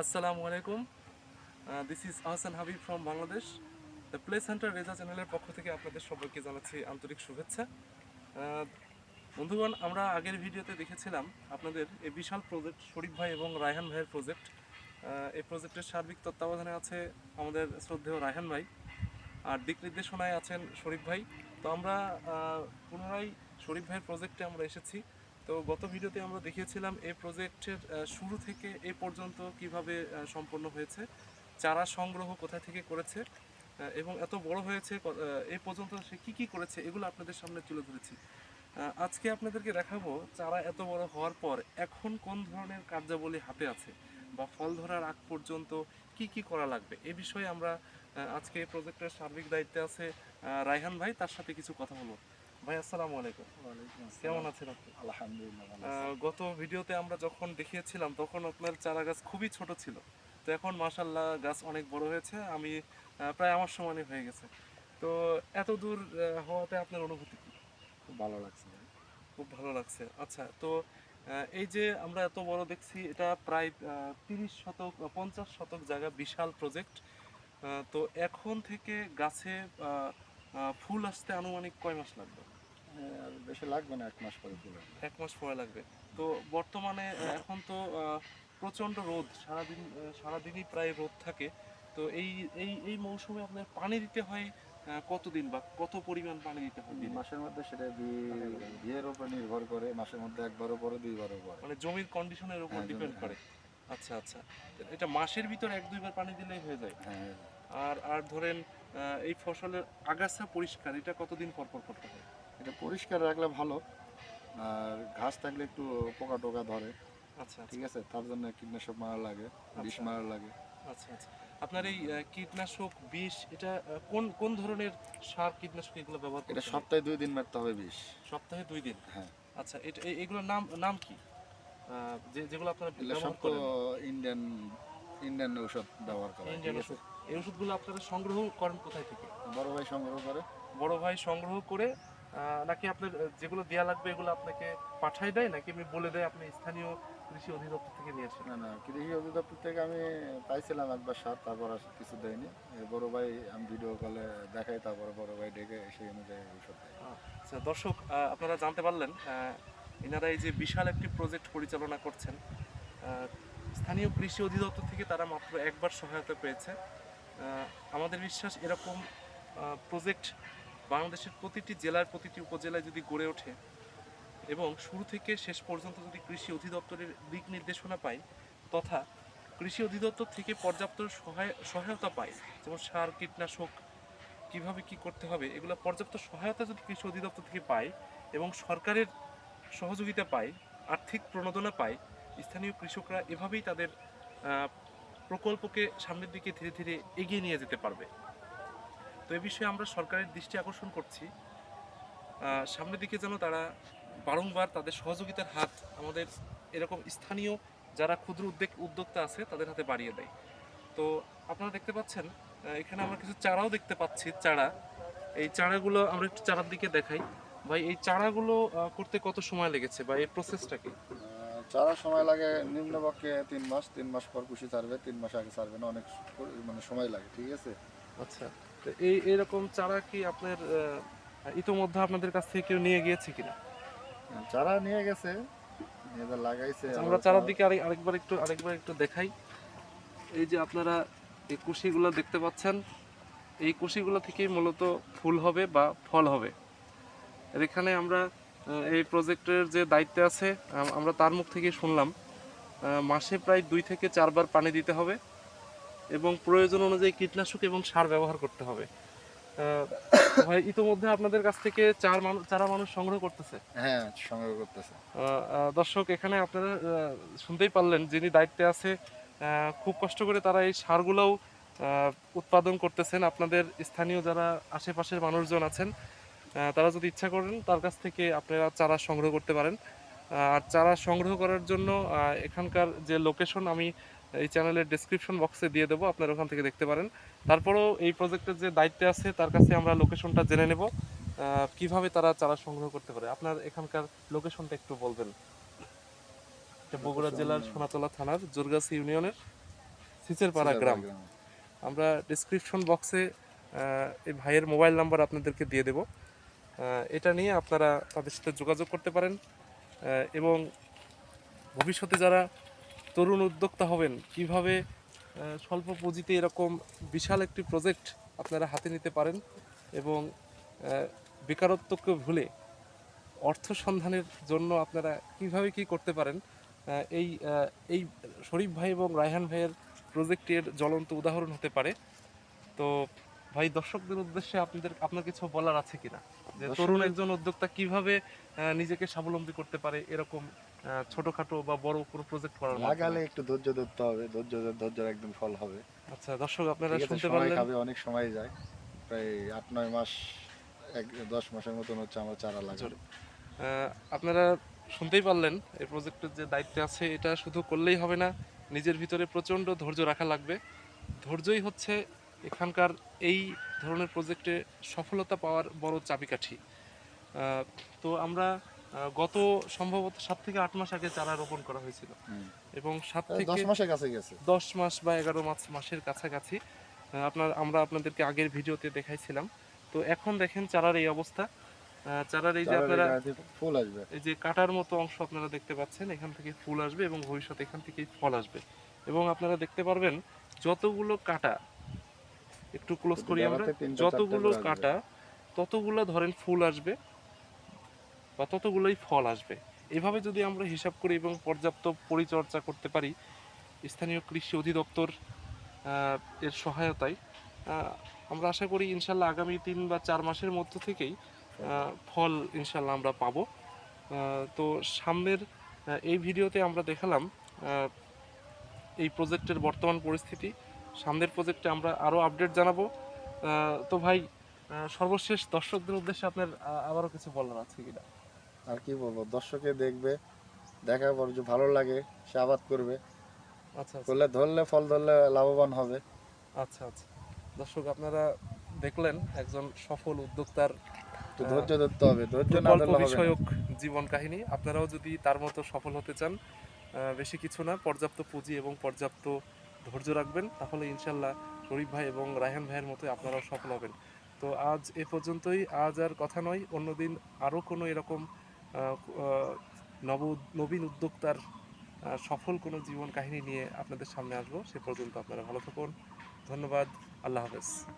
আসসালামু আলাইকুম। This is Ahsan Habib from Bangladesh the play centre Reza চ্যানেলের পক্ষ থেকে আপনাদের সবাইকে জানাচ্ছি আন্তরিক শুভেচ্ছা। বন্ধুগণ, আমরা আগের ভিডিওতে দেখেছিলাম আপনাদের এই বিশাল প্রজেক্ট শরীফ ভাই এবং রায়হান ভাইয়ের প্রজেক্ট এই প্রজেক্টের সার্বিক তত্ত্বাবধানে আছে আমাদের শ্রদ্ধেয় রায়হান ভাই। আর দিক নির্দেশনায় আছেন শরীফ ভাই। তো আমরা পুনরায় শরীফ ভাইয়ের প্রজেক্টে আমরা এসেছি। তো গত ভিডিওতে আমরা দেখিয়েছিলাম এই প্রজেক্টের শুরু থেকে এ পর্যন্ত কীভাবে সম্পন্ন হয়েছে, চারা সংগ্রহ কোথা থেকে করেছে এবং এত বড় হয়েছে এ পর্যন্ত সে কি কি করেছে এগুলো আপনাদের সামনে তুলে ধরেছি। আজকে আপনাদেরকে দেখাবো চারা এত বড় হওয়ার পর এখন কোন ধরনের কার্যাবলী হাতে আছে বা ফল ধরার আগ পর্যন্ত কি কি করা লাগবে, এ বিষয়ে আমরা আজকে এই প্রজেক্টের সার্বিক দায়িত্বে আছে রায়হান ভাই, তার সাথে কিছু কথা বলব ভাই আসসালামু আলাইকুম। কেমন আছেন আপনি? আলহামদুলিল্লাহ গত ভিডিওতে আমরা যখন দেখিয়েছিলাম তখন আপনার চারা গাছ খুবই ছোট ছিল। তো এখন মাশাল্লাহ গাছ অনেক বড় হয়েছে। আমি প্রায় আমার সমানই হয়ে গেছে। তো এত দূর হওয়াতে আপনার অনুভূতি কি? খুব ভালো লাগছে খুব ভালো লাগছে। আচ্ছা তো এই যে আমরা এত বড় দেখছি এটা প্রায় তিরিশ শতক পঞ্চাশ শতক জায়গা বিশাল প্রজেক্ট তো এখন থেকে গাছে ফুল আসতে আনুমানিক কয় মাস লাগবে? আর বেশি লাগবে না এক মাস পরে ফুল এক মাস পরে লাগবে। তো বর্তমানে এখন তো প্রচণ্ড রোদ সারাদিন সারাদিনই প্রায় রোদ থাকে। তো এই এই এই মৌসুমে আপনার পানি দিতে হয় কতদিন বা কত পরিমাণ পানি দিতে হয়? মাসের মধ্যে সেটা বিয়ের উপর নির্ভর করে মাসের মধ্যে একবারও পরে দুইবারও পরে। মানে জমির কন্ডিশনের উপর হ্যাঁ, ডিপেন্ড করে। আচ্ছা আচ্ছা। এটা মাসের ভিতর এক দুইবার পানি দিলেই হয়ে যায়। হ্যাঁ আর আর ধরেন এই ফসলের আগাছা পরিষ্কার এটা কতদিন পর পর করতে হয়? এটা পরিষ্কার রাখলে ভালো। আর ঘাস থাকলে একটু পোকা টোকা ধরে। আচ্ছা আচ্ছা। ঠিক আছে? তার জন্য কীটনাশক মারা লাগে বিষ আচ্ছা। মারা লাগে। আচ্ছা আচ্ছা। আপনার এই কীটনাশক বিষ এটা কোন কোন ধরনের সার কীটনাশক এগুলো ব্যবহার এটা? সপ্তাহে দুই দিন মারতে হবে বিষ। সপ্তাহে দুই দিন? হ্যাঁ। আচ্ছা এটা এগুলোর নাম নাম কি? যে যেগুলো আপনারা ব্যবহার করেন। ইন্ডিয়ান ইন্ডিয়ান ঔষধ ব্যবহার করা ইন্ডিয়ান ওষুধ এই ওষুধগুলো আপনারা সংগ্রহ করেন কোথায় থেকে? বড় ভাই সংগ্রহ করে। বড় ভাই সংগ্রহ করে নাকি আপনার যেগুলো দেয়া লাগবে এগুলো আপনাকে পাঠাই দেয়? নাকি আমি বলে দেয় আপনি স্থানীয় কৃষি অধিদপ্তর থেকে নিয়েছেন? না না কৃষি অধিদপ্তর থেকে আমি পাইছিলাম একবার সার তারপর আর কিছু দেয়নি। বড় ভাই আমি ভিডিও কলে দেখাই তারপর বড় ভাই ডেকে সেই অনুযায়ী দেয়। আচ্ছা দর্শক আপনারা জানতে পারলেন এনারা এই যে বিশাল একটি প্রজেক্ট পরিচালনা করছেন স্থানীয় কৃষি অধিদপ্তর থেকে তারা মাত্র একবার সহায়তা পেয়েছে। আমাদের বিশ্বাস এরকম প্রজেক্ট বাংলাদেশের প্রতিটি জেলার প্রতিটি উপজেলায় যদি গড়ে ওঠে এবং শুরু থেকে শেষ পর্যন্ত যদি কৃষি অধিদপ্তরের দিক নির্দেশনা পায় তথা কৃষি অধিদপ্তর থেকে পর্যাপ্ত সহায় সহায়তা পায়, যেমন সার, কীটনাশক, কীভাবে কি করতে হবে, এগুলো পর্যাপ্ত সহায়তা যদি কৃষি অধিদপ্তর থেকে পায় এবং সরকারের সহযোগিতা পায়, আর্থিক প্রণোদনা পায়, স্থানীয় কৃষকরা এভাবেই তাদের প্রকল্পকে সামনের দিকে ধীরে ধীরে এগিয়ে নিয়ে যেতে পারবে। তো এ বিষয়ে আমরা সরকারের দৃষ্টি আকর্ষণ করছি। সামনের দিকে যেন তারা বারংবার তাদের সহযোগিতার হাত আমাদের এরকম স্থানীয় যারা ক্ষুদ্র উদ্যোগ উদ্যোক্তা আছে তাদের হাতে বাড়িয়ে দেয়। তো আপনারা দেখতে পাচ্ছেন এখানে আমরা কিছু চারাও দেখতে পাচ্ছি চারা। এই চারাগুলো আমরা একটু চারার দিকে দেখাই। ভাই এই চারাগুলো করতে কত সময় লেগেছে বা এই প্রসেসটা কি? চারা সময় লাগে নিম্নপক্ষে তিন মাস তিন মাস পর কুশি ছাড়বে তিন মাস আগে ছাড়বে না অনেক মানে সময় লাগে ঠিক আছে? আচ্ছা। এই এরকম চারা কি আপনার ইতোমধ্যে আপনাদের কাছ থেকে কেউ নিয়ে গিয়েছে কিনা? চারা নিয়ে গেছে লাগাইছে আচ্ছা, আমরা চারার দিকে আরেক আরেকবার একটু আরেকবার একটু দেখাই। এই যে আপনারা এই কুশিগুলো দেখতে পাচ্ছেন এই কুশিগুলো থেকেই মূলত ফুল হবে বা ফল হবে। আর এখানে আমরা এই প্রজেক্টের যে দায়িত্বে আছে আমরা তার মুখ থেকে শুনলাম মাসে প্রায় দুই থেকে চারবার পানি দিতে হবে। এবং প্রয়োজন অনুযায়ী কীটনাশক এবং সার ব্যবহার করতে হবে। ভাই ইতোমধ্যে আপনাদের কাছ থেকে চার মানুষ চারা মানুষ সংগ্রহ করতেছে। হ্যাঁ সংগ্রহ করতেছে। দর্শক এখানে আপনারা শুনতেই পারলেন যিনি দায়িত্বে আছে খুব কষ্ট করে তারা এই সারগুলোও উৎপাদন করতেছেন। আপনাদের স্থানীয় যারা আশেপাশের মানুষজন আছেন তারা যদি ইচ্ছা করেন তার কাছ থেকে আপনারা চারা সংগ্রহ করতে পারেন। আর চারা সংগ্রহ করার জন্য এখানকার যে লোকেশন আমি এই চ্যানেলের ডেসক্রিপশন বক্সে দিয়ে দেবো আপনারা ওখান থেকে দেখতে পারেন। তারপরেও এই প্রজেক্টের যে দায়িত্বে আছে তার কাছে আমরা লোকেশনটা জেনে নেব। কীভাবে তারা চারা সংগ্রহ করতে পারে? আপনার এখানকার লোকেশনটা একটু বলবেন। এটা বগুড়া জেলার সোনাতলা থানার জোরগাছি ইউনিয়নের সিচেরপাড়া গ্রাম। আমরা ডিসক্রিপশন বক্সে এই ভাইয়ের মোবাইল নাম্বার আপনাদেরকে দিয়ে দেব। এটা নিয়ে আপনারা তাদের সাথে যোগাযোগ করতে পারেন। এবং ভবিষ্যতে যারা তরুণ উদ্যোক্তা হবেন কীভাবে স্বল্প পুঁজিতে এরকম বিশাল একটি প্রজেক্ট আপনারা হাতে নিতে পারেন এবং বেকারত্বকে ভুলে অর্থ সন্ধানের জন্য আপনারা কীভাবে কি করতে পারেন এই এই শরীফ ভাই এবং রায়হান ভাইয়ের প্রজেক্টের জ্বলন্ত উদাহরণ হতে পারে। তো ভাই দর্শকদের উদ্দেশ্যে আপনাদের আপনার কিছু বলার আছে কিনা? যে তরুণ একজন উদ্যোক্তা কীভাবে নিজেকে স্বাবলম্বী করতে পারে এরকম ছোটখাটো বা বড় কোনো প্রজেক্ট করার? লাগালে একটু ধৈর্য ধরতে হবে ধৈর্য ধৈর্যের একদম ফল হবে। আচ্ছা দর্শক আপনারা শুনতে পারলেন। খাবে অনেক সময় যায়। প্রায় আট নয় মাস এক দশ মাসের মতন হচ্ছে আমার চারা লাগানো। আপনারা শুনতেই পারলেন এই প্রজেক্টের যে দায়িত্ব আছে এটা শুধু করলেই হবে না নিজের ভিতরে প্রচণ্ড ধৈর্য রাখা লাগবে। ধৈর্যই হচ্ছে এখানকার এই ধরনের প্রজেক্টে সফলতা পাওয়ার বড় চাবিকাঠি। আহ, তো আমরা গত সম্ভবত সাত থেকে আট মাস আগে চারা রোপণ করা হয়েছিল। এবং সাত থেকে দশ মাসের কাছে গেছে। দশ মাস বা এগারো মাস মাসের কাছাকাছি আপনার আমরা আপনাদেরকে আগের ভিডিওতে দেখাইছিলাম। তো এখন দেখেন চারার এই অবস্থা। চারার এই যে আপনারা ফুল আসবে। এই যে কাটার মতো অংশ আপনারা দেখতে পাচ্ছেন এখান থেকে ফুল আসবে এবং ভবিষ্যতে এখান থেকেই ফল আসবে। এবং আপনারা দেখতে পারবেন যতগুলো কাটা একটু ক্লোজ করি আমরা যতগুলো কাটা ততগুলো ধরেন ফুল আসবে। বা ততগুলোই ফল আসবে। এভাবে যদি আমরা হিসাব করি এবং পর্যাপ্ত পরিচর্যা করতে পারি, স্থানীয় কৃষি অধিদপ্তর এর সহায়তায় আমরা আশা করি ইনশাল্লাহ আগামী তিন বা চার মাসের মধ্য থেকেই ফল ইনশাল্লাহ আমরা পাবো। তো সামনের এই ভিডিওতে আমরা দেখালাম এই প্রজেক্টের বর্তমান পরিস্থিতি। সামনের প্রজেক্টে আমরা আরও আপডেট জানাব। তো ভাই সর্বশেষ দর্শকদের উদ্দেশ্যে আপনার আবারও কিছু বলার আছে কিনা? আর কি বলব দর্শকে দেখবে দেখার পর যে ভালো লাগে সে আবাদ করবে। আচ্ছা আচ্ছা। করলে ধরলে ফল ধরলে লাভবান হবে। আচ্ছা আচ্ছা। দর্শক আপনারা দেখলেন একজন সফল উদ্যোক্তার ধৈর্য ধরতে হবে ধৈর্য না ধরলে বিষয়ক জীবন কাহিনী। আপনারাও যদি তার মতো সফল হতে চান বেশি কিছু না পর্যাপ্ত পুঁজি এবং পর্যাপ্ত ধৈর্য রাখবেন তাহলে ইনশাল্লাহ শরীফ ভাই এবং রায়হান ভাইয়ের মতো আপনারাও সফল হবেন। তো আজ এ পর্যন্তই। আজ আর কথা নয় অন্যদিন আরও কোনো এরকম নব, নবীন উদ্যোক্তার সফল কোনো জীবন কাহিনী নিয়ে আপনাদের সামনে আসব। সে পর্যন্ত আপনারা ভালো থাকুন। ধন্যবাদ। আল্লাহ হাফেজ।